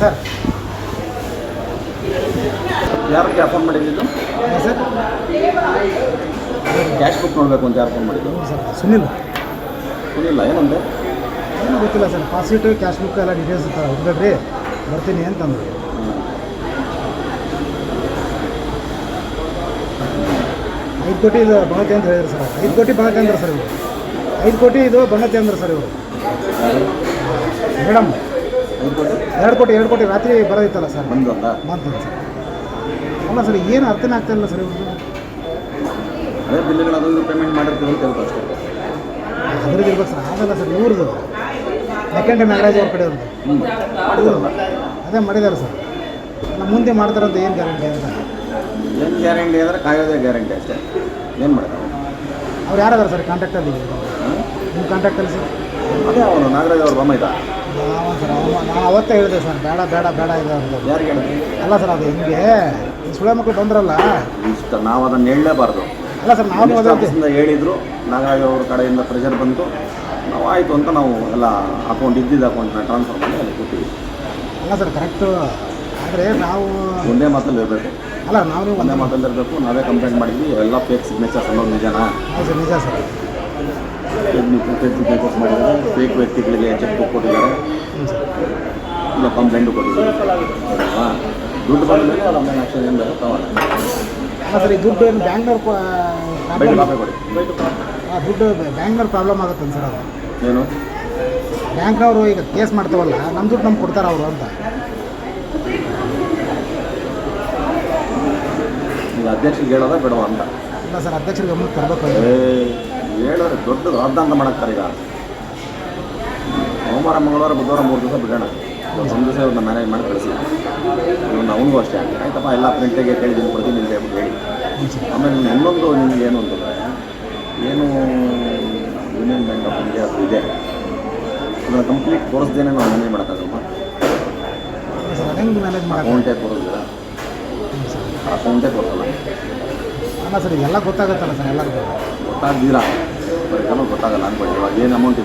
Sir. ಯಾರಿಗೆ phone ಮಾಡಿದ್ದು sir. Cash book ನೋಡಬೇಕು ಅಂತ ಯಾರು ಫೋನ್ ಮಾಡಿದ್ದು? ಸರ್. ಸುನಿಲ್. ಸುನಿಲ್ಲ ಏನಂದೆ? ಏನೂ ಗೊತ್ತಿಲ್ಲ ಸರ್. ಪಾಸಿಟ್ ಕ್ಯಾಶ್ ಬುಕ್ ಎಲ್ಲ ಡೀಟೇಲ್ಸ್ ಇಟ್ಕೊಳ್ರಿ ಬರ್ತೀನಿ ಅಂತಂದ್ರು. ಐದು ಕೋಟಿ ಇದು ಬಣತೆ ಅಂತ ಹೇಳಿದ್ರು ಸರ್. ಐದು ಕೋಟಿ ಬಣತೆ ಅಂದ್ರೆ ಸರ್ ಇವರು. ಐದು ಕೋಟಿ ಇದು ಬಣತೆ ಅಂದ್ರೆ ಸರ್ ಇವರು. ಮೇಡಮ್. ಎರಡು ಕೋಟಿ? ಎರಡು ಕೋಟಿ ರಾತ್ರಿ ಬರೋದಿತ್ತಲ್ಲ ಸರ್? ಬಂದು ಅಂತ ಬಂತಂತ ಸರ್. ಅಲ್ಲ ಸರ್ ಏನು ಅರ್ಥನೇ ಆಗ್ತಾ ಇಲ್ಲ ಸರ್ ಇವ್ರದ್ದು? ಅದೇ ಬಿಲ್ಗಳು ಅದೊಂದು ಪೇಮೆಂಟ್ ಮಾಡಿರ್ತೀವಿ ಅಂತ ಹೇಳ್ಬೋದು ಅಷ್ಟೇ. ಅದ್ರದ್ದು ಇರ್ಬೇಕು ಸರ್ ಆಗಲ್ಲ ಸರ್ ಇವ್ರದ್ದು. ಸೆಕೆಂಡ್ ನಾಗರಾಜ್ ಅವ್ರ ಕಡೆ ಅವ್ರದ್ದು. ಅದೇ ಮಾಡಿದ್ದಾರೆ ಸರ್. ನಮ್ಮ ಮುಂದೆ ಮಾಡ್ತಾರಂತ ಏನು ಗ್ಯಾರಂಟಿ ಅಂತ ಏನು ಗ್ಯಾರಂಟಿ ಅಂದರೆ ಕಾಯೋದೇ ಗ್ಯಾರಂಟಿ ಅಷ್ಟೇ. ಏನು ಮಾಡ್ತಾರೆ ಅವ್ರು? ಯಾರಾದ್ರು ಸರ್ ಕಾಂಟ್ಯಾಕ್ಟಲ್ಲಿ ನಿಮ್ಮ ಕಾಂಟ್ಯಾಕ್ಟಲ್ಲಿ ಸರ್? ಅದೇ ಅವನು ನಾಗರಾಜ್ ಅವ್ರ ಬೊಮ್ಮ ಇದ್ದ. ನಾವು ಸರ್ ನಾನು ಅವತ್ತೇ ಹೇಳಿದೆ ಸರ್ ಬೇಡ ಬೇಡ ಬೇಡ ಇದೆ ಅಂತ. ಹೇಳಿದ್ರಿ ಅಲ್ಲ ಸರ್ ಅದು ಹಿಂಗೆ? ಈ ಸುಳೆ ಮಕ್ಕಳು ಬಂದ್ರಲ್ಲ? ಇಷ್ಟ ನಾವು ಅದನ್ನು ಹೇಳಲೇಬಾರ್ದು. ಅಲ್ಲ ಸರ್ ನಾವು ಹೇಳಿದ್ರು ನಾಗಾಗಿ ಅವ್ರ ಕಡೆಯಿಂದ ಪ್ರೆಷರ್ ಬಂತು. ನಾವು ಆಯಿತು ಅಂತ ನಾವು ಎಲ್ಲ ಅಕೌಂಟ್ ಇದ್ದಿದ್ದ ಅಕೌಂಟ್ನ ಟ್ರಾನ್ಸ್ಫರ್ ಮಾಡಿ ಅಲ್ಲಿ ಕೊಟ್ಟಿವಿ. ಅಲ್ಲ ಸರ್ ಕರೆಕ್ಟು ಆದರೆ ನಾವು ಒಂದೇ ಮಾತಲ್ಲಿ ಇರಬೇಕು. ಅಲ್ಲ ನಾವು ನೀವು ಒಂದೇ ಒಂದೇ ಮಾತಲ್ಲಿ ಇರಬೇಕು. ನಾವೇ ಕಂಪ್ಲೇಂಟ್ ಮಾಡಿದ್ವಿ ಎಲ್ಲ ಫೇಕ್ ಸಿಗ್ನೇಚರ್ಸ್ ಅನ್ನೋದು ನಿಜನಾ? ಹೌದು ಸರ್ ನಿಜ ಸರ್. ಫೇಕ್ ಸಿಗ್ನೇಚರ್ಸ್ ಮಾಡಿದ್ದಾರೆ ಫೇಕ್ ವ್ಯಕ್ತಿಗಳಿಗೆ ಚೆಕ್ ಬುಕ್ ಕೊಟ್ಟಿದ್ದಾರೆ. ಇಲ್ಲ ಕಂಪ್ಲೇಂಟು ಕೊಟ್ಟಿದ್ದಾರೆ. ಹಾಂ ದುಡ್ಡು ಬಂದ ಮೇಲೆ ಅವ್ರ ಏನು ತಗೊಳ್ಳಿ. ಸರ್ ಈ ದುಡ್ಡು ಏನು ಕೊಡಿ. ಆ ದುಡ್ಡು ಬ್ಯಾಂಕ್ನವ್ರು ಪ್ರಾಬ್ಲಮ್ ಆಗುತ್ತೆ ಸರ್ ಅದು. ಏನು? ಬ್ಯಾಂಕ್ನವರು ಈಗ ಕೇಸ್ ಮಾಡ್ತಾವಲ್ಲ ನಮ್ಮ ದುಡ್ಡು ನಮ್ಗೆ ಕೊಡ್ತಾರೆ ಅವರು ಅಂತ. ಈಗ ಅಧ್ಯಕ್ಷರಿಗೆ ಹೇಳೋದ ಬೇಡವಾ ಅಂತ? ಇಲ್ಲ ಸರ್ ಅಧ್ಯಕ್ಷರಿಗೆ ಗಮನಕ್ಕೆ ತರಬೇಕು ದೊಡ್ಡ ರಾದ್ದಾಂತ ಮಾಡಾಕ್ತಾರೆ ಈಗ ಸೋಮವಾರ ಮಂಗಳವಾರ ಬುಧವಾರ ಮೂರು ದಿವಸ ಬಿಡೋಣ. ಒಂದು ದಿವಸ ಒಂದು ಮ್ಯಾನೇಜ್ ಮಾಡಿ ಕಳಿಸಿ. ಇವನು ಅವನಿಗೂ ಅಷ್ಟೇ. ಆಯ್ತಪ್ಪ ಎಲ್ಲ ಪ್ರಿಂಟಿಗೆ ಕೇಳಿದ್ದೀನಿ ಕೊಡ್ತೀನಿ ಅಂತ ಹೇಳ್ಬಿಟ್ಟು ಹೇಳಿ. ಆಮೇಲೆ ಇನ್ನೊಂದು ನಿಮಗೆ ಏನು ಅಂತಂದರೆ ಏನು ಯೂನಿಯನ್ ಬ್ಯಾಂಕ್ ಆಫ್ ಇಂಡಿಯಾ ಅದು ಇದೆ. ಅದನ್ನು ಕಂಪ್ಲೀಟ್ ತೋರಿಸ್ದೇನೆ ನಾವು ಮ್ಯಾನೇಜ್ ಮಾಡೋಕ್ಕಾಗಲ್ಲ ಅಕೌಂಟೇ ತೋರಿಸ್ದಿರ? ಅಕೌಂಟೇ ತೋರಿಸಲ್ಲ. ಅಲ್ಲ ಸರ್ ಎಲ್ಲ ಗೊತ್ತಾಗುತ್ತಲ್ಲ ಸರ್ ಎಲ್ಲ ಗೊತ್ತಾಗ್ದಿರಾ? ಎಕ್ಸಾಂಪಲ್ ಗೊತ್ತಾಗಲ್ಲ ಅನ್ಕೊಳ್ಳಿ. ಇವಾಗ ಏನು ಅಮೌಂಟ್